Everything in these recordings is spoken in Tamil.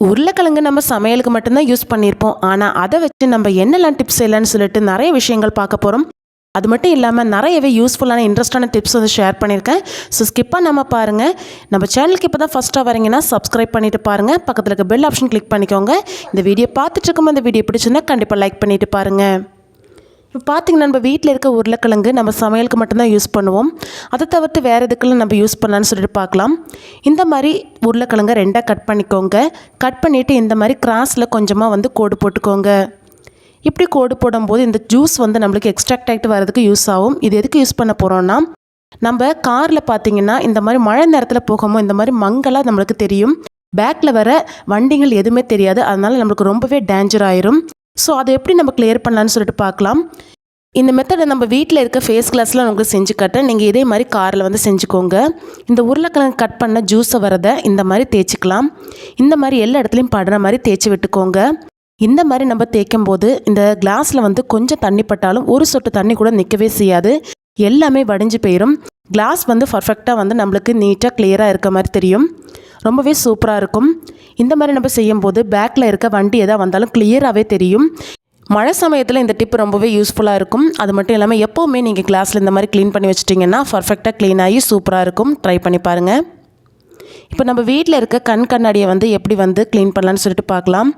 உருளைக்கிழங்கு நம்ம சமையலுக்கு மட்டும்தான் யூஸ் பண்ணியிருப்போம். ஆனால் அதை வச்சு நம்ம என்னெல்லாம் டிப்ஸ் இல்லைன்னு சொல்லிட்டு நிறைய விஷயங்கள் பார்க்க போகிறோம் அது மட்டும் இல்லாமல் நிறையவே யூஸ்ஃபுல்லான இன்ட்ரெஸ்டான டிப்ஸ் வந்து ஷேர் பண்ணியிருக்கேன். ஸோ ஸ்கிப்பாக நம்ம பாருங்கள் நம்ம சேனலுக்கு இப்போ தான் ஃபஸ்ட்டாக வரீங்கன்னா சப்ஸ்கிரைப் பண்ணிட்டு பாருங்கள் பக்கத்தில் இருக்க பெல் ஆப்ஷன் கிளிக் பண்ணிக்கோங்க. இந்த வீடியோ பார்த்துட்டு இருக்கும்போது இந்த வீடியோ பிடிச்சிருந்தா கண்டிப்பாக லைக் பண்ணிட்டு பாருங்கள் இப்போ பார்த்திங்கன்னா நம்ம வீட்டில் இருக்க உருளைக்கிழங்கு நம்ம சமையலுக்கு மட்டும்தான் யூஸ் பண்ணுவோம். அதை தவிர்த்து வேறு எதுக்கெல்லாம் நம்ம யூஸ் பண்ணலான்னு சொல்லிட்டு பார்க்கலாம். இந்த மாதிரி உருளைக்கிழங்கை ரெண்டாக கட் பண்ணிக்கோங்க. கட் பண்ணிவிட்டு இந்த மாதிரி கிராஸில் கொஞ்சமாக வந்து கோடு போட்டுக்கோங்க. இப்படி கோடு போடும்போது இந்த ஜூஸ் வந்து நம்மளுக்கு எக்ஸ்ட்ராக்ட் ஆகிட்டு வரதுக்கு யூஸ் ஆகும். இது எதுக்கு யூஸ் பண்ண போகிறோன்னா நம்ம காரில் பார்த்தீங்கன்னா இந்த மாதிரி மழை நேரத்தில் போகும்போது இந்த மாதிரி மங்கலாக நம்மளுக்கு தெரியும். பேக்கில் வர வண்டிகள் எதுவுமே தெரியாது. அதனால் நம்மளுக்கு ரொம்பவே டேஞ்சர் ஆயிரும். ஸோ அதை எப்படி நம்ம கிளியர் பண்ணலான்னு சொல்லிட்டு பார்க்கலாம். இந்த மெத்தடை நம்ம வீட்டில் இருக்க ஃபேஸ் கிளாஸில் உங்களுக்கு செஞ்சு காட்டேன் நீங்கள் இதே மாதிரி காரில் வந்து செஞ்சுக்கோங்க. இந்த உருளைக்கிழங்கு கட் பண்ண ஜூஸை வரதை இந்த மாதிரி தேய்ச்சிக்கலாம். இந்த மாதிரி எல்லா இடத்துலையும் படுற மாதிரி தேய்ச்சி விட்டுக்கோங்க. இந்த மாதிரி நம்ம தேய்க்கும் போது இந்த கிளாஸில் வந்து கொஞ்சம் தண்ணி பட்டாலும் ஒரு சொட்டு தண்ணி கூட நிற்கவே செய்யாது. எல்லாமே வடிஞ்சு போயிடும் கிளாஸ் வந்து பர்ஃபெக்டாக வந்து நம்மளுக்கு நீட்டாக கிளியராக இருக்க மாதிரி தெரியும். ரொம்பவே சூப்பராக இருக்கும். இந்த மாதிரி நம்ம செய்யும்போது பேக்கில் இருக்க வண்டி எதாக வந்தாலும் கிளியராகவே தெரியும். மழை சமயத்தில் இந்த டிப் ரொம்பவே யூஸ்ஃபுல்லாக இருக்கும். அது மட்டும் இல்லாமல் எப்போவுமே நீங்கள் கிளாஸில் இந்த மாதிரி க்ளீன் பண்ணி வச்சிட்டிங்கன்னா பர்ஃபெக்டாக க்ளீன் ஆகி சூப்பராக இருக்கும். ட்ரை பண்ணி பாருங்கள் இப்போ நம்ம வீட்டில் இருக்க கண் கண்ணாடியை வந்து எப்படி வந்து க்ளீன் பண்ணலான்னு சொல்லிட்டு பார்க்கலாம்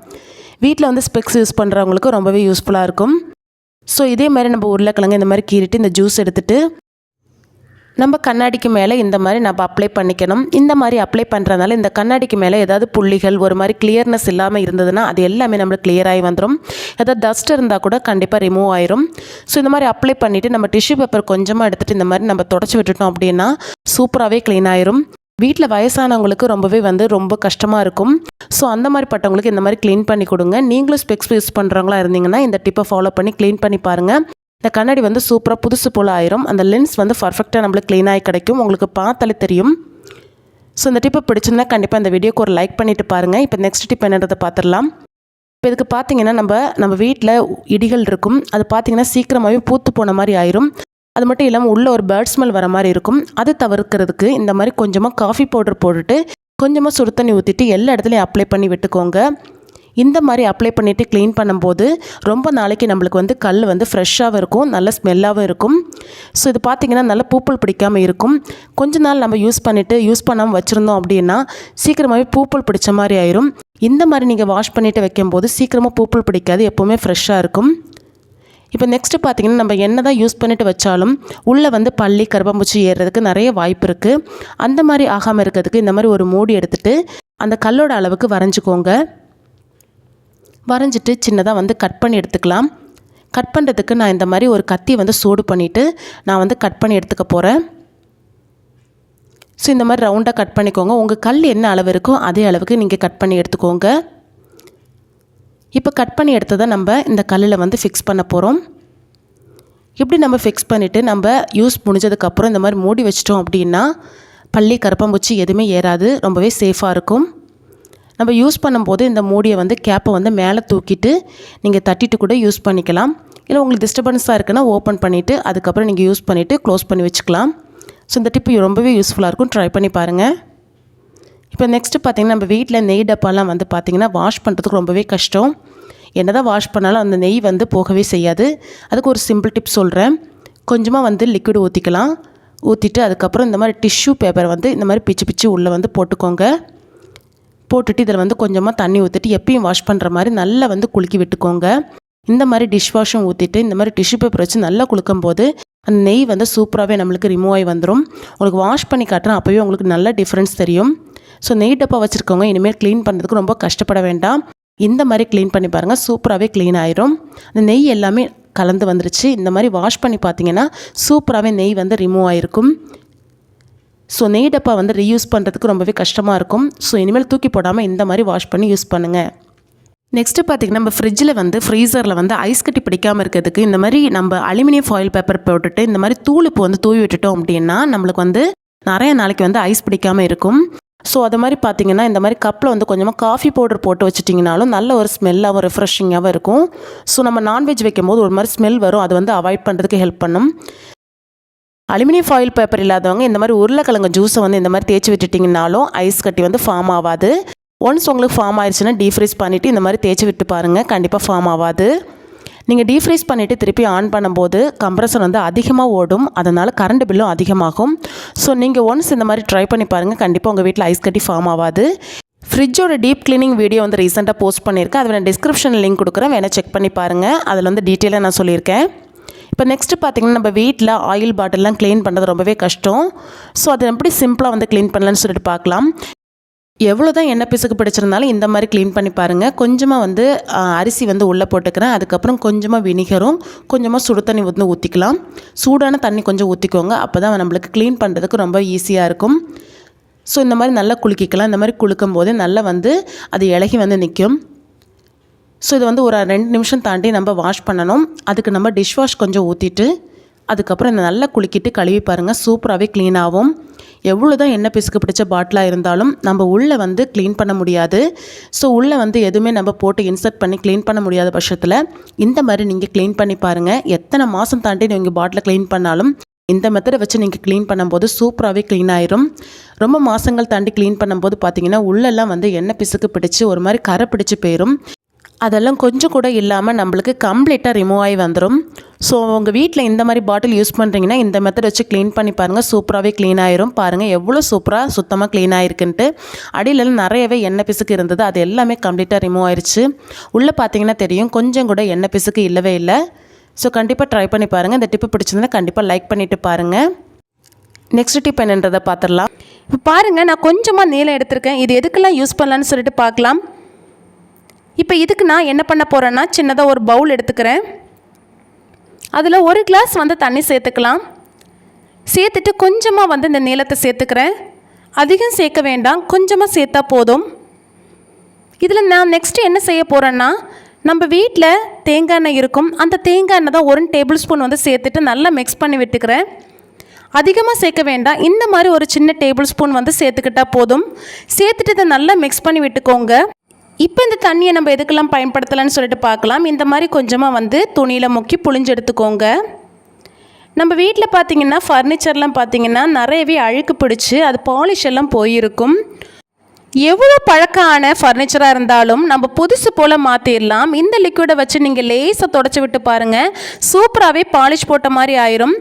வீட்டில் வந்து ஸ்பெக்ஸ் யூஸ் பண்ணுறவங்களுக்கு ரொம்பவே யூஸ்ஃபுல்லாக இருக்கும். ஸோ இதே மாதிரி நம்ம உருளைக்கிழங்கு இந்த மாதிரி கீறிட்டு இந்த ஜூஸ் எடுத்துகிட்டு நம்ம கண்ணாடிக்கு மேலே இந்த மாதிரி நம்ம அப்ளை பண்ணிக்கணும். இந்த மாதிரி அப்ளை பண்ணுறதுனால இந்த கண்ணாடிக்கு மேலே ஏதாவது புள்ளிகள் ஒரு மாதிரி கிளியர்னஸ் இல்லாமல் இருந்ததுன்னா அது எல்லாமே நம்மளுக்கு கிளியர் ஆகி வந்துடும் ஏதாவது டஸ்ட் இருந்தால் கூட கண்டிப்பாக ரிமூவ் ஆயிரும். ஸோ இந்த மாதிரி அப்ளை பண்ணிவிட்டு நம்ம டிஷ்யூ பேப்பர் கொஞ்சமாக எடுத்துகிட்டு இந்த மாதிரி நம்ம தொடச்சி விட்டுட்டோம் அப்படின்னா சூப்பராகவே க்ளீன் ஆயிரும். வீட்டில் வயசானவங்களுக்கு ரொம்பவே வந்து ரொம்ப கஷ்டமாக இருக்கும். ஸோ அந்த மாதிரி பட்டவங்களுக்கு இந்த மாதிரி க்ளீன் பண்ணி கொடுங்க. நீங்களும் ஸ்பெக்ஸ் யூஸ் பண்ணுறவங்களா இருந்தீங்கன்னா இந்த டிப்பை ஃபாலோ பண்ணி க்ளீன் பண்ணி பாருங்கள் இந்த கண்ணாடி வந்து சூப்பராக புதுசு போல் ஆயிரும். அந்த லென்ஸ் வந்து பர்ஃபெக்டாக நம்மளுக்கு க்ளீனாகி கிடைக்கும். உங்களுக்கு பார்த்தாலே தெரியும். ஸோ இந்த டிப்பை பிடிச்சிருந்தா கண்டிப்பாக இந்த வீடியோக்கு ஒரு லைக் பண்ணிவிட்டு பாருங்கள் இப்போ நெக்ஸ்ட் டிப் என்னன்றதை பார்த்துடலாம் இப்போ இதுக்கு பார்த்தீங்கன்னா நம்ம நம்ம வீட்டில் இடிகள் இருக்கும். அது பார்த்தீங்கன்னா சீக்கிரமாகவே பூத்து போன மாதிரி ஆயிரும். அது மட்டும் இல்லாமல் உள்ளே ஒரு பேர்ட் ஸ்மெல் வர மாதிரி இருக்கும். அது தவிர்க்கிறதுக்கு இந்த மாதிரி கொஞ்சமாக காஃபி பவுடர் போட்டுட்டு கொஞ்சமாக சுடு தண்ணி ஊற்றிட்டு எல்லா இடத்துலையும் அப்ளை பண்ணி விட்டுக்கோங்க. இந்த மாதிரி அப்ளை பண்ணிவிட்டு க்ளீன் பண்ணும்போது ரொம்ப நாளைக்கு நம்மளுக்கு வந்து கல் வந்து ஃப்ரெஷ்ஷாகவும் இருக்கும் நல்ல ஸ்மெல்லாகவும் இருக்கும். ஸோ இது பார்த்திங்கன்னா நல்ல பூப்பல் பிடிக்காமல் இருக்கும். கொஞ்ச நாள் நம்ம யூஸ் பண்ணிவிட்டு யூஸ் பண்ணாமல் வச்சுருந்தோம் அப்படின்னா சீக்கிரமாகவே பூப்பல் பிடிச்ச மாதிரி ஆயிரும். இந்த மாதிரி நீங்கள் வாஷ் பண்ணிவிட்டு வைக்கும்போது சீக்கிரமாக பூப்பல் பிடிக்காது எப்போவுமே ஃப்ரெஷ்ஷாக இருக்கும். இப்போ நெக்ஸ்ட்டு பார்த்தீங்கன்னா நம்ம என்ன தான் யூஸ் பண்ணிட்டு வச்சாலும் உள்ளே வந்து பள்ளி கருப்பம்பூச்சி ஏறுறதுக்கு நிறைய வாய்ப்பு இருக்குது அந்த மாதிரி ஆகாமல் இருக்கிறதுக்கு இந்த மாதிரி ஒரு மூடி எடுத்துகிட்டு அந்த கல்லோட அளவுக்கு வரைஞ்சிக்கோங்க. வரைஞ்சிட்டு சின்னதாக வந்து கட் பண்ணி எடுத்துக்கலாம். கட் பண்ணுறதுக்கு நான் இந்த மாதிரி ஒரு கத்தி வந்து சூடு பண்ணிவிட்டு நான் வந்து கட் பண்ணி எடுத்துக்க போகிறேன் ஸோ இந்த மாதிரி ரவுண்டாக கட் பண்ணிக்கோங்க. உங்கள் கல் என்ன அளவு இருக்கோ அதே அளவுக்கு நீங்கள் கட் பண்ணி எடுத்துக்கோங்க. இப்போ கட் பண்ணி எடுத்ததை நம்ம இந்த கல்லில் வந்து ஃபிக்ஸ் பண்ண போகிறோம் இப்படி நம்ம ஃபிக்ஸ் பண்ணிவிட்டு நம்ம யூஸ் முடிஞ்சதுக்கப்புறம் இந்த மாதிரி மூடி வச்சிட்டோம் அப்படின்னா பள்ளி கருப்பாம்பூச்சி எதுவுமே ஏறாது. ரொம்பவே சேஃபாக இருக்கும். நம்ம யூஸ் பண்ணும்போது இந்த மூடியை வந்து கேப்பை வந்து மேலே தூக்கிட்டு நீங்கள் தட்டிட்டு கூட யூஸ் பண்ணிக்கலாம். இல்லை உங்களுக்கு டிஸ்டர்பன்ஸாக இருக்குன்னா ஓப்பன் பண்ணிவிட்டு அதுக்கப்புறம் நீங்கள் யூஸ் பண்ணிவிட்டு க்ளோஸ் பண்ணி வச்சுக்கலாம். ஸோ இந்த டிப்பு ரொம்பவே யூஸ்ஃபுல்லாக இருக்கும். ட்ரை பண்ணி பாருங்கள் இப்போ நெக்ஸ்ட்டு பார்த்திங்கன்னா நம்ம வீட்டில் நெய் டப்பாலாம் வந்து பார்த்திங்கன்னா வாஷ் பண்ணுறதுக்கு ரொம்பவே கஷ்டம். என்ன தான் வாஷ் பண்ணாலும் அந்த நெய் வந்து போகவே செய்யாது. அதுக்கு ஒரு சிம்பிள் டிப் சொல்கிறேன் கொஞ்சமாக வந்து லிக்விட் ஊற்றிக்கலாம் ஊற்றிட்டு அதுக்கப்புறம் இந்த மாதிரி டிஷ்யூ பேப்பர் வந்து இந்த மாதிரி பிச்சு பிச்சு உள்ளே வந்து போட்டுக்கோங்க. போட்டுட்டு இதில் வந்து கொஞ்சமாக தண்ணி ஊற்றிட்டு எப்பயும் வாஷ் பண்ணுற மாதிரி நல்லா வந்து குலுக்கி விட்டுக்கோங்க. இந்த மாதிரி டிஷ் வாஷும் ஊற்றிட்டு இந்த மாதிரி டிஷ்யூ பேப்பர் வச்சு நல்லா குலுக்கும் போது அந்த நெய் வந்து சூப்பராகவே நம்மளுக்கு ரிமூவ் ஆகி வந்துடும் உங்களுக்கு வாஷ் பண்ணி காட்டுறேன் அப்போவே உங்களுக்கு நல்ல டிஃப்ரென்ஸ் தெரியும். ஸோ நெய் டப்பா வச்சுருக்கவங்க இனிமேல் க்ளீன் பண்ணுறதுக்கு ரொம்ப கஷ்டப்பட வேண்டாம். இந்த மாதிரி க்ளீன் பண்ணி பாருங்கள் சூப்பராகவே க்ளீன் ஆயிரும். அந்த நெய் எல்லாமே கலந்து வந்துருச்சு. இந்த மாதிரி வாஷ் பண்ணி பார்த்தீங்கன்னா சூப்பராகவே நெய் வந்து ரிமூவ் ஆகிருக்கும் ஸோ நெய் டப்பா வந்து ரீயூஸ் பண்ணுறதுக்கு ரொம்பவே கஷ்டமாக இருக்கும். ஸோ இனிமேல் தூக்கி போடாமல் இந்த மாதிரி வாஷ் பண்ணி யூஸ் பண்ணுங்கள் நெக்ஸ்ட்டு பார்த்திங்கன்னா நம்ம ஃப்ரிட்ஜில் வந்து ஃப்ரீசரில் வந்து ஐஸ் கட்டி பிடிக்காமல் இருக்கிறதுக்கு இந்த மாதிரி நம்ம அலுமினியம் ஃபாயில் பேப்பர் போட்டுட்டு இந்த மாதிரி தூளுப்பு வந்து தூவி விட்டுட்டோம் அப்படின்னா நம்மளுக்கு வந்து நிறைய நாளைக்கு வந்து ஐஸ் பிடிக்காமல் இருக்கும். ஸோ அது மாதிரி பார்த்தீங்கன்னா இந்த மாதிரி கப்பில் வந்து கொஞ்சமாக காஃபி பவுடர் போட்டு வச்சிட்டிங்கனாலும் நல்ல ஒரு ஸ்மெல்லாகவும் ரெஃப்ரெஷிங்காகவும் இருக்கும். ஸோ நம்ம நான்வெஜ் வைக்கும்போது ஒரு மாதிரி ஸ்மெல் வரும். அது வந்து அவாய்ட் பண்ணுறதுக்கு ஹெல்ப் பண்ணும். அலுமினியம் ஃபாயில் பேப்பர் இல்லாதவங்க இந்த மாதிரி உருளைக்கிழங்கு ஜூஸை வந்து இந்த மாதிரி தேய்ச்சி விட்டுட்டிங்கனாலும் ஐஸ் கட்டி வந்து ஃபார்ம் ஆகாது ஒன்ஸ் உங்களுக்கு ஃபார்ம் ஆயிடுச்சுன்னா டீஃப்ரீஸ் பண்ணிவிட்டு இந்த மாதிரி தேய்ச்சி விட்டு பாருங்கள் கண்டிப்பாக ஃபார்ம் ஆகாது நீங்கள் டீஃப்ரீஸ் பண்ணிவிட்டு திருப்பி ஆன் பண்ணும்போது கம்ப்ரஸர் வந்து அதிகமாக ஓடும். அதனால் கரண்ட் பில்லும் அதிகமாகும். ஸோ நீங்கள் ஒன்ஸ் இந்த மாதிரி ட்ரை பண்ணி பாருங்கள் கண்டிப்பாக உங்கள் வீட்டில் ஐஸ் கட்டி ஃபார்ம் ஆகாது ஃப்ரிட்ஜோட டீப் க்ளீனிங் வீடியோ வந்து ரீசெண்டாக போஸ்ட் பண்ணியிருக்கேன். அதில் நான் டிஸ்கிரிப்ஷனில் லிங்க் கொடுக்குறேன். வேணால் செக் பண்ணி பாருங்கள் அதில் வந்து டீட்டெயிலாக நான் சொல்லியிருக்கேன். இப்போ நெக்ஸ்ட்டு பார்த்தீங்கன்னா நம்ம வீட்டில் ஆயில் பாட்டில்லாம் க்ளீன் பண்ணுறது ரொம்பவே கஷ்டம். ஸோ அதை எப்படி சிம்பிளாக வந்து க்ளீன் பண்ணலான்னு சொல்லிட்டு பார்க்கலாம். எவ்வளோ தான் எண்ணெய் பிசுக்கு பிடிச்சிருந்தாலும் இந்த மாதிரி க்ளீன் பண்ணி பாருங்கள் கொஞ்சமாக வந்து அரிசி வந்து உள்ளே போட்டுக்கிறேன். அதுக்கப்புறம் கொஞ்சமாக வினிகரும் கொஞ்சமாக சுடு தண்ணி வந்து ஊற்றிக்கலாம் சூடான தண்ணி கொஞ்சம் ஊற்றிக்கோங்க அப்போ தான் நம்மளுக்கு க்ளீன் பண்ணுறதுக்கு ரொம்ப ஈஸியாக இருக்கும். ஸோ இந்த மாதிரி நல்லா குலுக்கிக்கலாம் இந்த மாதிரி குலுக்கும் போது நல்லா வந்து அது இலகி வந்து நிற்கும். ஸோ இது வந்து ஒரு ரெண்டு நிமிஷம் தாண்டி நம்ம வாஷ் பண்ணணும். அதுக்கு நம்ம டிஷ் வாஷ் கொஞ்சம் ஊற்றிட்டு அதுக்கப்புறம் இந்த நல்லா குலுக்கிட்டு கழுவி பாருங்கள் சூப்பராகவே க்ளீன் ஆகும். எவ்வளோ தான் எண்ணெய் பிசுக்கு பிடிச்ச பாட்டிலாக இருந்தாலும் நம்ம உள்ளே வந்து க்ளீன் பண்ண முடியாது. ஸோ உள்ளே வந்து எதுவுமே நம்ம போட்டு இன்சர்ட் பண்ணி க்ளீன் பண்ண முடியாத பட்சத்தில் இந்த மாதிரி நீங்கள் க்ளீன் பண்ணி பாருங்கள் எத்தனை மாதம் தாண்டி நீங்கள் பாட்டிலை க்ளீன் பண்ணாலும் இந்த மெத்தடை வச்சு நீங்கள் க்ளீன் பண்ணும்போது சூப்பராகவே க்ளீன் ஆயிரும். ரொம்ப மாதங்கள் தாண்டி க்ளீன் பண்ணும்போது பார்த்தீங்கன்னா உள்ளெல்லாம் வந்து எண்ணெய் பிசுக்கு பிடிச்சி ஒரு மாதிரி கரை பிடிச்சி போயிடும் அதெல்லாம் கொஞ்சம் கூட இல்லாமல் நம்மளுக்கு கம்ப்ளீட்டாக ரிமூவ் ஆகி வந்துடும் ஸோ உங்கள் வீட்டில் இந்த மாதிரி பாட்டில் யூஸ் பண்ணுறீங்கன்னா இந்த மெத்தட் வச்சு க்ளீன் பண்ணி பாருங்கள் சூப்பராகவே க்ளீன் ஆயிரும். பாருங்கள் எவ்வளோ சூப்பராக சுத்தமாக க்ளீன் ஆயிருக்குன்ட்டு. அடியிலலாம் நிறையவே எண்ணெய் பிசுக்கு இருந்தது. அது எல்லாமே கம்ப்ளீட்டாக ரிமூவ் ஆயிடுச்சு உள்ளே பார்த்தீங்கன்னா தெரியும். கொஞ்சம் கூட எண்ணெய் பிசுக்கு இல்லவே இல்லை. ஸோ கண்டிப்பாக ட்ரை பண்ணி பாருங்கள் இந்த டிப்பு பிடிச்சிருந்தா கண்டிப்பாக லைக் பண்ணிவிட்டு பாருங்கள் நெக்ஸ்ட் டிப் என்னன்றதை பார்த்துடலாம் இப்போ பாருங்கள் நான் கொஞ்சமாக நீளம் எடுத்திருக்கேன். இது எதுக்கெல்லாம் யூஸ் பண்ணலான்னு சொல்லிட்டு பார்க்கலாம் இப்போ இதுக்கு நான் என்ன பண்ண போகிறேன்னா சின்னதாக ஒரு பவுல் எடுத்துக்கிறேன். அதில் ஒரு கிளாஸ் வந்து தண்ணி சேர்த்துக்கலாம். சேர்த்துட்டு கொஞ்சமாக வந்து இந்த நீளத்தை சேர்த்துக்கிறேன். அதிகம் சேர்க்க வேண்டாம் கொஞ்சமாக சேர்த்தா போதும். இதில் நான் நெக்ஸ்ட்டு என்ன செய்ய போகிறேன்னா நம்ம வீட்டில் தேங்காய் எண்ணெய் இருக்கும். அந்த தேங்காய் எண்ணெய் தான் ஒரு டேபிள் ஸ்பூன் வந்து சேர்த்துட்டு நல்லா மிக்ஸ் பண்ணி விட்டுக்கிறேன். அதிகமாக சேர்க்க வேண்டாம். இந்த மாதிரி ஒரு சின்ன டேபிள் ஸ்பூன் வந்து சேர்த்துக்கிட்டால் போதும். சேர்த்துட்டு இதை நல்லா மிக்ஸ் பண்ணி விட்டுக்கோங்க. இப்போ இந்த தண்ணியை நம்ம எதுக்கெல்லாம் பயன்படுத்தலாம்னு சொல்லிட்டு பார்க்கலாம். இந்த மாதிரி கொஞ்சமாக வந்து துணியில் முக்கி புழிஞ்சு எடுத்துக்கோங்க. நம்ம வீட்டில் பார்த்தீங்கன்னா ஃபர்னிச்சர்லாம் பார்த்தீங்கன்னா நிறையவே அழுக்கு பிடிச்சி அது பாலிஷ் எல்லாம் போயிருக்கும். எவ்வளோ பழக்கமான ஃபர்னிச்சராக இருந்தாலும் நம்ம புதுசு போல் மாற்றிடலாம் இந்த லிக்விடை வச்சு நீங்கள் லேசாக தொடச்சி விட்டு பாருங்கள் சூப்பராகவே பாலிஷ் போட்ட மாதிரி ஆயிரும்.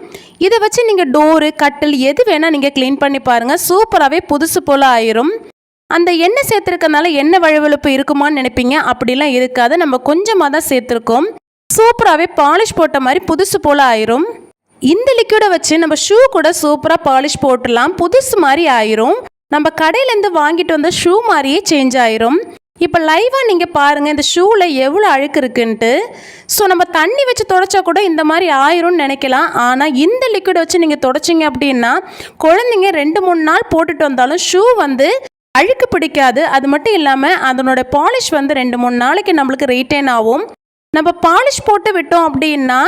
இதை வச்சு நீங்கள் டோரு கட்டில் எது வேணால் நீங்கள் க்ளீன் பண்ணி பாருங்கள் சூப்பராகவே புதுசு போல் ஆயிரும். அந்த எண்ணெய் சேர்த்துருக்கனால எண்ணெய் வழுவழுப்பு இருக்குமான்னு நினைப்பீங்க? அப்படிலாம் இருக்காது. நம்ம கொஞ்சமாக தான் சேர்த்துருக்கோம். சூப்பராகவே பாலிஷ் போட்ட மாதிரி புதுசு போல் ஆயிரும். இந்த லிக்யூடை வச்சு நம்ம ஷூ கூட சூப்பராக பாலிஷ் போட்டுடலாம். புதுசு மாதிரி ஆயிரும். நம்ம கடையிலேருந்து வாங்கிட்டு வந்த ஷூ மாதிரியே சேஞ்ச் ஆயிரும். இப்போ லைவாக நீங்கள் பாருங்கள் இந்த ஷூவில் எவ்வளோ அழுக்கு இருக்குன்ட்டு. ஸோ நம்ம தண்ணி வச்சு தொடச்சா கூட இந்த மாதிரி ஆயிரும்னு நினைக்கலாம். ஆனால் இந்த லிக்விட் வச்சு நீங்கள் தொடச்சிங்க அப்படின்னா குழந்தைங்க ரெண்டு மூணு நாள் போட்டுட்டு வந்தாலும் ஷூ வந்து அழுக்கு பிடிக்காது. அது மட்டும் இல்லாமல் அதனோட பாலிஷ் வந்து ரெண்டு மூணு நாளைக்கு நம்மளுக்கு ரீட்டைன் ஆகும். நம்ம பாலிஷ் போட்டு விட்டோம் அப்படின்னா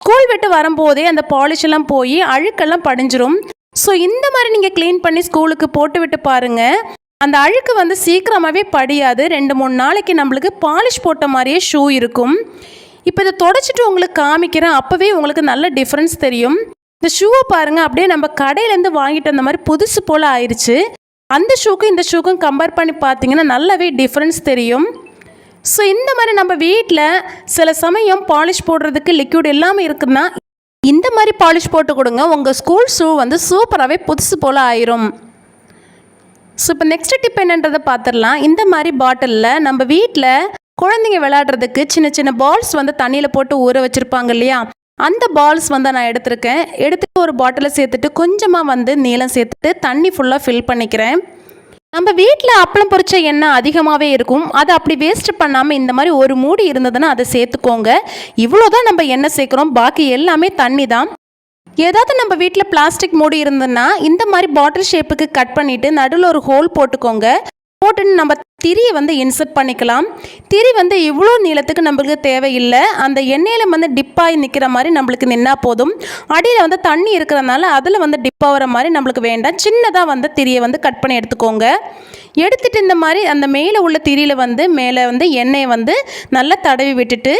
ஸ்கூல் விட்டு வரும்போதே அந்த பாலிஷ் எல்லாம் போய் அழுக்கெல்லாம் படிஞ்சிரும். ஸோ இந்த மாதிரி நீங்கள் க்ளீன் பண்ணி ஸ்கூலுக்கு போட்டு விட்டு பாருங்கள் அந்த அழுக்கு வந்து சீக்கிரமாகவே படியாது. ரெண்டு மூணு நாளைக்கு நம்மளுக்கு பாலிஷ் போட்ட மாதிரியே ஷூ இருக்கும். இப்போ இதை தொடச்சிட்டு உங்களுக்கு காமிக்கிறேன். அப்போவே உங்களுக்கு நல்ல டிஃப்ரென்ஸ் தெரியும். இந்த ஷூவை பாருங்கள் அப்படியே நம்ம கடையிலேருந்து வாங்கிட்டு வந்த மாதிரி புதுசு போல் ஆயிடுச்சு அந்த ஷூக்கும் இந்த ஷூக்கும் கம்பேர் பண்ணி பார்த்தீங்கன்னா நல்லாவே டிஃப்ரென்ஸ் தெரியும். ஸோ இந்த மாதிரி நம்ம வீட்டில் சில சமயம் பாலிஷ் போடுறதுக்கு லிக்யூட் இல்லாமல் இருக்குதுன்னா இந்த மாதிரி பாலிஷ் போட்டு கொடுங்க. உங்கள் ஸ்கூல் ஷூ வந்து சூப்பராகவே புதுசு போல் ஆயிரும். ஸோ இப்போ நெக்ஸ்ட் டிப் என்னன்றதை பார்த்துடலாம். இந்த மாதிரி பாட்டிலில் நம்ம வீட்டில் குழந்தைங்க விளையாடுறதுக்கு சின்ன சின்ன பால்ஸ் வந்து தண்ணியில் போட்டு ஊற வச்சுருப்பாங்க இல்லையா? அந்த பால்ஸ் வந்து நான் எடுத்திருக்கேன். எடுத்துட்டு ஒரு பாட்டிலில் சேர்த்துட்டு கொஞ்சமாக வந்து நீளம் சேர்த்துட்டு தண்ணி ஃபுல்லாக ஃபில் பண்ணிக்கிறேன். நம்ம வீட்டில் அப்பளம் பொரிச்ச எண்ணெய் அதிகமாகவே இருக்கும். அதை அப்படி வேஸ்ட் பண்ணாமல் இந்த மாதிரி ஒரு மூடி இருந்ததுன்னா அதை சேர்த்துக்கோங்க. இவ்வளோ தான் நம்ம எண்ணெய் சேர்க்குறோம். பாக்கி எல்லாமே தண்ணி தான். ஏதாவது நம்ம வீட்டில் பிளாஸ்டிக் மூடி இருந்ததுன்னா இந்த மாதிரி பாட்டில் ஷேப்புக்கு கட் பண்ணிவிட்டு நடுவில் ஒரு ஹோல் போட்டுக்கோங்க. போட்டுன்னு நம்ம திரியை வந்து இன்சர்ட் பண்ணிக்கலாம். திரி வந்து இவ்வளோ நீளத்துக்கு நம்மளுக்கு தேவையில்லை. அந்த எண்ணெயில் வந்து டிப்பாகி நிற்கிற மாதிரி நம்மளுக்கு நின்னா போதும். அடியில் வந்து தண்ணி இருக்கிறனால அதில் வந்து டிப்பாகிற மாதிரி நம்மளுக்கு வேண்டாம். சின்னதாக வந்து திரியை வந்து கட் பண்ணி எடுத்துக்கோங்க. எடுத்துகிட்டு இந்த மாதிரி அந்த மேலே உள்ள திரியில் வந்து மேலே வந்து எண்ணெயை வந்து நல்லா தடவி விட்டுட்டு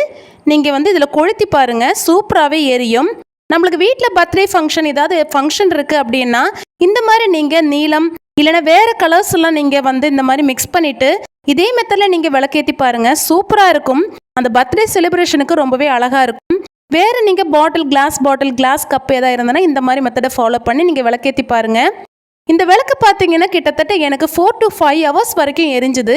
நீங்கள் வந்து இதில் கொளுத்தி பாருங்கள் சூப்பராகவே எரியும். நம்மளுக்கு வீட்டில் பர்த்டே ஃபங்க்ஷன் ஏதாவது ஃபங்க்ஷன் இருக்குது அப்படின்னா இந்த மாதிரி நீங்கள் நீலம் இல்லைன்னா வேறு கலர்ஸ் எல்லாம் நீங்கள் வந்து இந்த மாதிரி மிக்ஸ் பண்ணிவிட்டு இதே மெத்தடில் நீங்கள் விளக்கேற்றி பாருங்கள் சூப்பராக இருக்கும். அந்த பர்த்டே செலிப்ரேஷனுக்கு ரொம்பவே அழகாக இருக்கும். வேறு நீங்கள் bottle glass bottle glass cup ஏதாவது இருந்ததுன்னா இந்த மாதிரி மெத்தடை ஃபாலோ பண்ணி நீங்கள் விளக்கேற்றி பாருங்கள் இந்த விளக்கு பார்த்தீங்கன்னா கிட்டத்தட்ட எனக்கு ஃபோர் டு ஃபைவ் ஹவர்ஸ் வரைக்கும் எரிஞ்சுது.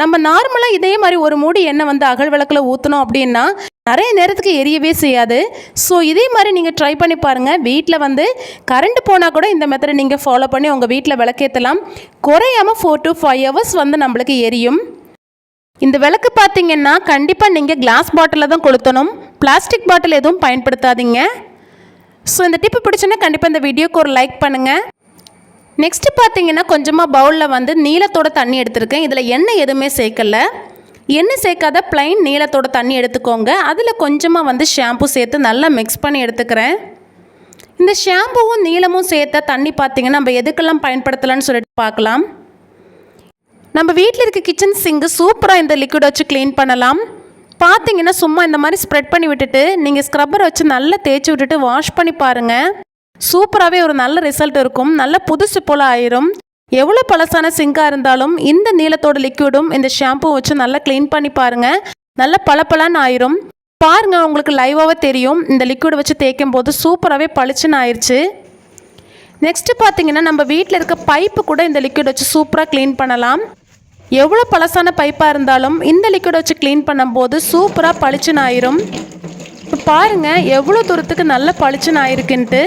நம்ம நார்மலாக இதே மாதிரி ஒரு மூடி எண்ணெய் வந்து அகல் விளக்கில் ஊற்றணும் அப்படின்னா நிறைய நேரத்துக்கு எரியவே செய்யாது. ஸோ இதே மாதிரி நீங்கள் ட்ரை பண்ணி பாருங்கள் வீட்டில் வந்து கரண்ட் போனால் கூட இந்த மெத்தடை நீங்கள் ஃபாலோ பண்ணி உங்கள் வீட்டில் விளக்கேற்றலாம் குறையாமல் ஃபோர் டு ஃபைவ் ஹவர்ஸ் வந்து நம்மளுக்கு எரியும். இந்த விளக்கு பார்த்தீங்கன்னா கண்டிப்பாக நீங்கள் கிளாஸ் பாட்டிலில் தான் கொளுத்தணும். பிளாஸ்டிக் பாட்டில் எதுவும் பயன்படுத்தாதீங்க. ஸோ இந்த டிப்பு பிடிச்சோன்னா கண்டிப்பாக இந்த வீடியோக்கு ஒரு லைக் பண்ணுங்கள் நெக்ஸ்ட்டு பார்த்தீங்கன்னா கொஞ்சமாக பவுலில் வந்து நீளத்தோட தண்ணி எடுத்திருக்கேன். இதில் எண்ணெய் எதுவுமே சேர்க்கல. எண்ணெய் சேர்க்காத ப்ளைன் நீளத்தோட தண்ணி எடுத்துக்கோங்க. அதில் கொஞ்சமாக வந்து ஷாம்பு சேர்த்து நல்லா மிக்ஸ் பண்ணி எடுத்துக்கிறேன். இந்த ஷாம்புவும் நீளமும் சேர்த்த தண்ணி பார்த்தீங்கன்னா நம்ம எதுக்கெல்லாம் பயன்படுத்தலாம்னு சொல்லிட்டு பார்க்கலாம் நம்ம வீட்டில் இருக்க கிச்சன் சிங்கு சூப்பராக இந்த லிக்விட் வச்சு க்ளீன் பண்ணலாம். பார்த்தீங்கன்னா சும்மா இந்த மாதிரி ஸ்ப்ரெட் பண்ணி விட்டுட்டு நீங்கள் ஸ்க்ரப்பர் வச்சு நல்லா தேய்ச்சி விட்டுட்டு வாஷ் பண்ணி பாருங்கள் சூப்பராகவே ஒரு நல்ல ரிசல்ட் இருக்கும். நல்ல புதுசு போல் ஆயிரும். எவ்வளோ பழசான சிங்காக இருந்தாலும் இந்த நீளத்தோட லிக்விடும் இந்த ஷாம்பூ வச்சு நல்லா க்ளீன் பண்ணி பாருங்கள் நல்ல பளபளன்னு ஆயிரும். பாருங்கள் உங்களுக்கு லைவாகவே தெரியும். இந்த லிக்விட் வச்சு தேய்க்கும் போது சூப்பராகவே பளிச்சுன்னு ஆயிடுச்சு நெக்ஸ்ட்டு பார்த்தீங்கன்னா நம்ம வீட்டில் இருக்க பைப்பு கூட இந்த லிக்விட் வச்சு சூப்பராக க்ளீன் பண்ணலாம். எவ்வளோ பழசான பைப்பாக இருந்தாலும் இந்த லிக்விட் வச்சு க்ளீன் பண்ணும்போது சூப்பராக பளிச்சுன்னு ஆயிரும். இப்போ பாருங்கள் எவ்வளோ தூரத்துக்கு நல்ல பளிச்சுன்னு ஆயிருக்குன்ட்டு.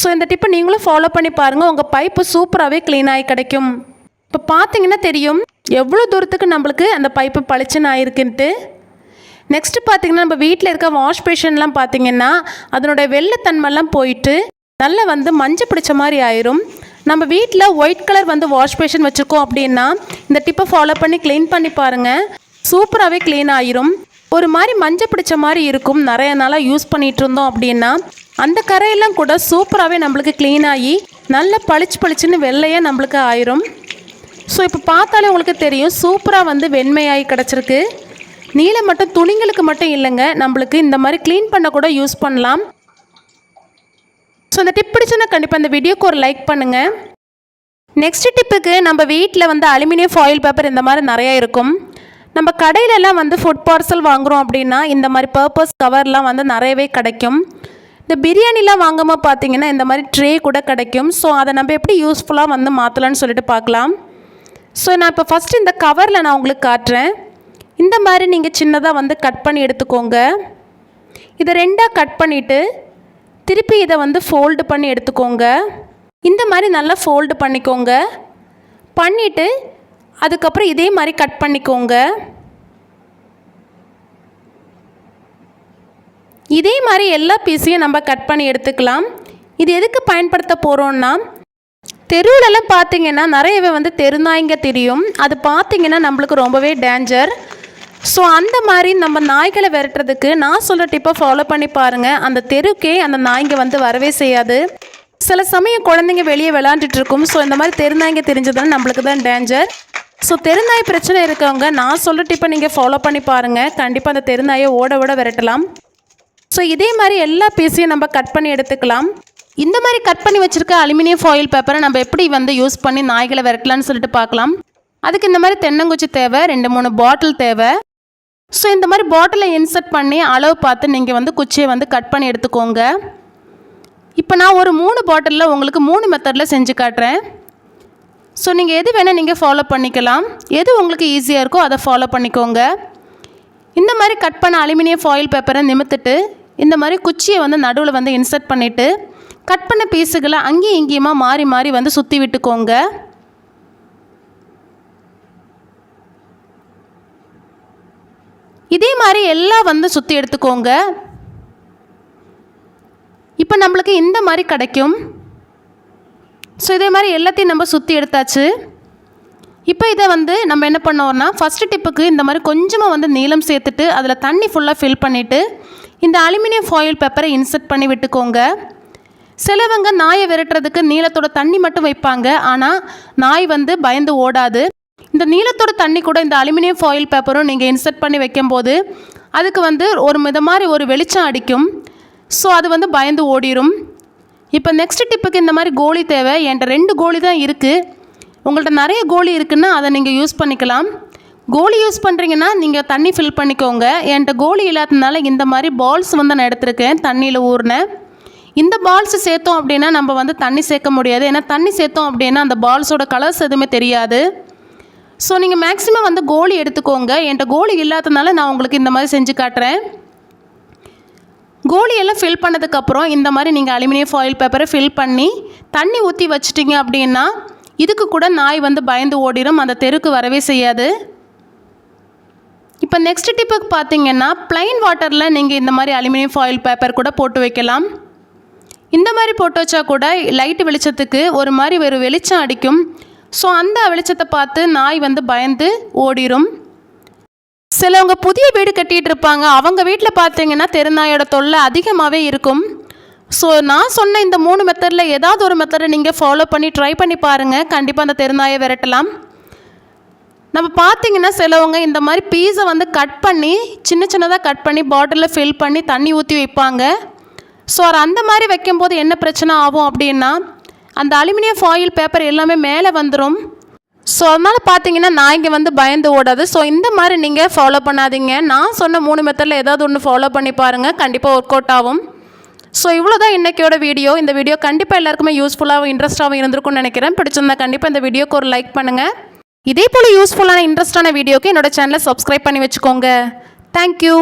ஸோ இந்த டிப்பை நீங்களும் ஃபாலோ பண்ணி பாருங்கள் உங்கள் பைப்பு சூப்பராகவே க்ளீன் ஆகி கிடைக்கும். இப்போ பார்த்தீங்கன்னா தெரியும். எவ்வளோ தூரத்துக்கு நம்மளுக்கு அந்த பைப்பு பளிச்சுன்னு ஆயிருக்குன்ட்டு. நெக்ஸ்ட்டு பார்த்தீங்கன்னா நம்ம வீட்டில் இருக்க வாஷ் பேஷன்லாம் பார்த்தீங்கன்னா அதனுடைய வெள்ளைத்தன்மைலாம் போயிட்டு நல்லா வந்து மஞ்சள் பிடிச்ச மாதிரி ஆயிரும். நம்ம வீட்டில் ஒயிட் கலர் வந்து வாஷ் பேஷன் வச்சுருக்கோம் அப்படின்னா இந்த டிப்பை ஃபாலோ பண்ணி க்ளீன் பண்ணி பாருங்கள் சூப்பராகவே க்ளீன் ஆயிரும். ஒரு மாதிரி மஞ்சள் பிடிச்ச மாதிரி இருக்கும். நிறைய நாளாக யூஸ் பண்ணிகிட்டு இருந்தோம் அப்படின்னா அந்த கரையெல்லாம் கூட சூப்பராகவே நம்மளுக்கு க்ளீன் ஆகி நல்ல பளிச்சு பளிச்சுன்னு வெள்ளையாக நம்மளுக்கு ஆயிரும். ஸோ இப்போ பார்த்தாலே உங்களுக்கு தெரியும் சூப்பராக வந்து வெண்மையாகி கிடச்சிருக்கு. நீளம் மட்டும் துணிங்களுக்கு மட்டும் இல்லைங்க. நம்மளுக்கு இந்த மாதிரி க்ளீன் பண்ண கூட யூஸ் பண்ணலாம். ஸோ இந்த டிப் பிடிச்சுன்னா கண்டிப்பாக இந்த வீடியோக்கு ஒரு லைக் பண்ணுங்கள் நெக்ஸ்ட் டிப்புக்கு நம்ம வீட்டில் வந்து அலுமினியம் ஃபாயில் பேப்பர் இந்த மாதிரி நிறையா இருக்கும். நம்ம கடையிலலாம் வந்து ஃபுட் பார்சல் வாங்குகிறோம் அப்படின்னா இந்த மாதிரி பர்பஸ் கவர்லாம் வந்து நிறையவே கிடைக்கும். இந்த பிரியாணிலாம் வாங்கும்போது பார்த்தீங்கன்னா இந்த மாதிரி ட்ரே கூட கிடைக்கும். ஸோ அதை நம்ம எப்படி யூஸ்ஃபுல்லாக வந்து மாற்றலான்னு சொல்லிட்டு பார்க்கலாம். ஸோ நான் இப்போ ஃபஸ்ட்டு இந்த கவரில் நான் உங்களுக்கு காட்டுறேன். இந்த மாதிரி நீங்கள் சின்னதாக வந்து கட் பண்ணி எடுத்துக்கோங்க. இதை ரெண்டாக கட் பண்ணிவிட்டு திருப்பி இதை வந்து ஃபோல்டு பண்ணி எடுத்துக்கோங்க. இந்த மாதிரி நல்லா ஃபோல்டு பண்ணிக்கோங்க. பண்ணிவிட்டு அதுக்கப்புறம் இதே மாதிரி கட் பண்ணிக்கோங்க. இதே மாதிரி எல்லா பீஸையும் நம்ம கட் பண்ணி எடுத்துக்கலாம். இது எதுக்கு பயன்படுத்த போகிறோன்னா தெருவுலலாம் பார்த்தீங்கன்னா நிறையவே வந்து தெருநாய்ங்க தெரியும். அது பார்த்தீங்கன்னா நம்மளுக்கு ரொம்பவே டேஞ்சர் ஸோ அந்த மாதிரி நம்ம நாய்களை விரட்டுறதுக்கு நான் சொல்கிற டிப்பை ஃபாலோ பண்ணி பாருங்கள் அந்த தெருக்கே அந்த நாய்ங்க வந்து வரவே செய்யாது. சில சமயம் குழந்தைங்க வெளியே விளாண்டுட்டு இருக்கும். ஸோ இந்த மாதிரி தெருநாய்ங்க தெரிஞ்சதுன்னா நம்மளுக்கு தான் டேஞ்சர் ஸோ தெருநாய் பிரச்சனை இருக்கவங்க நான் சொல்கிற டிப்பை நீங்கள் ஃபாலோ பண்ணி பாருங்கள் கண்டிப்பாக அந்த தெருநாயை ஓட ஓட விரட்டலாம். ஸோ இதே மாதிரி எல்லா பீஸையும் நம்ம கட் பண்ணி எடுத்துக்கலாம். இந்த மாதிரி கட் பண்ணி வச்சுருக்க அலுமினியம் ஃபாயில் பேப்பரை நம்ம எப்படி வந்து யூஸ் பண்ணி நாய்களை விரட்டலான்னு சொல்லிட்டு பார்க்கலாம் அதுக்கு இந்த மாதிரி தென்னங்குச்சி தேவை ரெண்டு மூணு பாட்டில் தேவை. ஸோ இந்த மாதிரி பாட்டிலை இன்சர்ட் பண்ணி அளவு பார்த்து நீங்கள் வந்து குச்சியை வந்து கட் பண்ணி எடுத்துக்கோங்க. இப்போ நான் ஒரு மூணு பாட்டிலில் உங்களுக்கு மூணு மெத்தடில் செஞ்சு காட்டுறேன். ஸோ நீங்கள் எது வேணால் நீங்கள் ஃபாலோ பண்ணிக்கலாம். எது உங்களுக்கு ஈஸியாக இருக்கோ அதை ஃபாலோ பண்ணிக்கோங்க. இந்த மாதிரி கட் பண்ண அலுமினியம் ஃபாயில் பேப்பரை நிமித்துட்டு இந்த மாதிரி குச்சியை வந்து நடுவில் வந்து இன்சர்ட் பண்ணிவிட்டு கட் பண்ண பீஸுகளை அங்கேயும் இங்கேயுமா மாறி மாறி வந்து சுற்றி விட்டுக்கோங்க. இதே மாதிரி எல்லாம் வந்து சுற்றி எடுத்துக்கோங்க. இப்போ நம்மளுக்கு இந்த மாதிரி கிடைக்கும். ஸோ இதே மாதிரி எல்லாத்தையும் நம்ம சுற்றி எடுத்தாச்சு. இப்போ இதை வந்து நம்ம என்ன பண்ணோம்னா ஃபஸ்ட்டு டிப்புக்கு இந்த மாதிரி கொஞ்சமாக வந்து நீளம் சேர்த்துட்டு அதில் தண்ணி ஃபுல்லாக ஃபில் பண்ணிவிட்டு இந்த அலுமினியம் ஃபாயில் பேப்பரை இன்சர்ட் பண்ணி விட்டுக்கோங்க. சிலவங்க நாயை விரட்டுறதுக்கு நீளத்தோட தண்ணி மட்டும் வைப்பாங்க. ஆனால் நாய் வந்து பயந்து ஓடாது. இந்த நீளத்தோட தண்ணி கூட இந்த அலுமினியம் ஃபாயில் பேப்பரும் நீங்கள் இன்சர்ட் பண்ணி வைக்கும்போது அதுக்கு வந்து ஒரு மித மாதிரி ஒரு வெளிச்சம் அடிக்கும். ஸோ அது வந்து பயந்து ஓடிரும். இப்போ நெக்ஸ்ட் டிப்புக்கு இந்த மாதிரி கோலி தேவை. என்கிட்ட ரெண்டு கோழி தான் இருக்குது உங்கள்கிட்ட நிறைய கோழி இருக்குன்னா அதை நீங்கள் யூஸ் பண்ணிக்கலாம். கோலி யூஸ் பண்ணுறீங்கன்னா நீங்கள் தண்ணி ஃபில் பண்ணிக்கோங்க. என்கிட்ட கோலி இல்லாததுனால இந்த மாதிரி பால்ஸ் வந்து நான் எடுத்திருக்கேன். தண்ணியில் ஊறினேன் இந்த பால்ஸ் சேர்த்தோம் அப்படின்னா நம்ம வந்து தண்ணி சேர்க்க முடியாது. ஏன்னா தண்ணி சேர்த்தோம் அப்படின்னா அந்த பால்ஸோட கலர்ஸ் எதுவுமே தெரியாது. ஸோ நீங்கள் மேக்ஸிமம் வந்து கோலி எடுத்துக்கோங்க. என்கிட்ட கோலி இல்லாததுனால நான் உங்களுக்கு இந்த மாதிரி செஞ்சு காட்டுறேன். கோலி எல்லாம் ஃபில் பண்ணதுக்கப்புறம் இந்த மாதிரி நீங்கள் அலுமினியம் ஃபாயில் பேப்பரை ஃபில் பண்ணி தண்ணி ஊற்றி வச்சிட்டிங்க அப்படின்னா இதுக்கு கூட நாய் வந்து பயந்து ஓடிடும் அந்த தெருக்கு வரவே செய்யாது. இப்போ நெக்ஸ்ட் டிப்புக்கு பார்த்தீங்கன்னா ப்ளைன் வாட்டரில் நீங்கள் இந்த மாதிரி அலுமினியம் ஃபாயில் பேப்பர் கூட போட்டு வைக்கலாம். இந்த மாதிரி போட்டு வச்சா கூட லைட் வெளிச்சத்துக்கு ஒரு மாதிரி ஒரு வெளிச்சம் அடிக்கும். ஸோ அந்த வெளிச்சத்தை பார்த்து நாய் வந்து பயந்து ஓடிரும். சிலவங்க புதிய வீடு கட்டிகிட்டு இருப்பாங்க. அவங்க வீட்டில் பார்த்தீங்கன்னா தெருநாயோட தொல்லை அதிகமாகவே இருக்கும். ஸோ நான் சொன்ன இந்த மூணு மெத்தடில் ஏதாவது ஒரு மெத்தடை நீங்கள் ஃபாலோ பண்ணி ட்ரை பண்ணி பாருங்கள் கண்டிப்பாக அந்த தெருநாயை விரட்டலாம். நம்ம பார்த்தீங்கன்னா சிலவங்க இந்த மாதிரி பீஸை வந்து கட் பண்ணி சின்ன சின்னதாக கட் பண்ணி பாட்டிலில் ஃபில் பண்ணி தண்ணி ஊற்றி வைப்பாங்க. ஸோ அந்த மாதிரி வைக்கும்போது என்ன பிரச்சனை ஆகும் அப்படின்னா அந்த அலுமினியம் ஃபாயில் பேப்பர் எல்லாமே மேலே வந்துடும் ஸோ அதனால் பார்த்தீங்கன்னா நாய்ங்க வந்து பயந்து ஓடாது. ஸோ இந்த மாதிரி நீங்கள் ஃபாலோ பண்ணாதீங்க. நான் சொன்ன மூணு மெத்தடில் ஏதாவது ஒன்று ஃபாலோ பண்ணி பாருங்கள் கண்டிப்பாக ஒர்க் அவுட் ஆகும். ஸோ இவ்வளோ தான் இன்றைக்கியோட வீடியோ இந்த வீடியோ கண்டிப்பாக எல்லாருக்குமே யூஸ்ஃபுல்லாகவும் இன்ட்ரெஸ்ட்டாகவும் இருந்திருக்கும்னு நினைக்கிறேன். பிடிச்சிருந்தா கண்டிப்பாக இந்த வீடியோக்கு ஒரு லைக் பண்ணுங்கள் இதே போல் யூஸ்ஃபுல்லான இன்ட்ரெஸ்டான வீடியோக்கு என்னோட சேனலை சப்ஸ்கிரைப் பண்ணி வச்சுக்கோங்க. தேங்க்யூ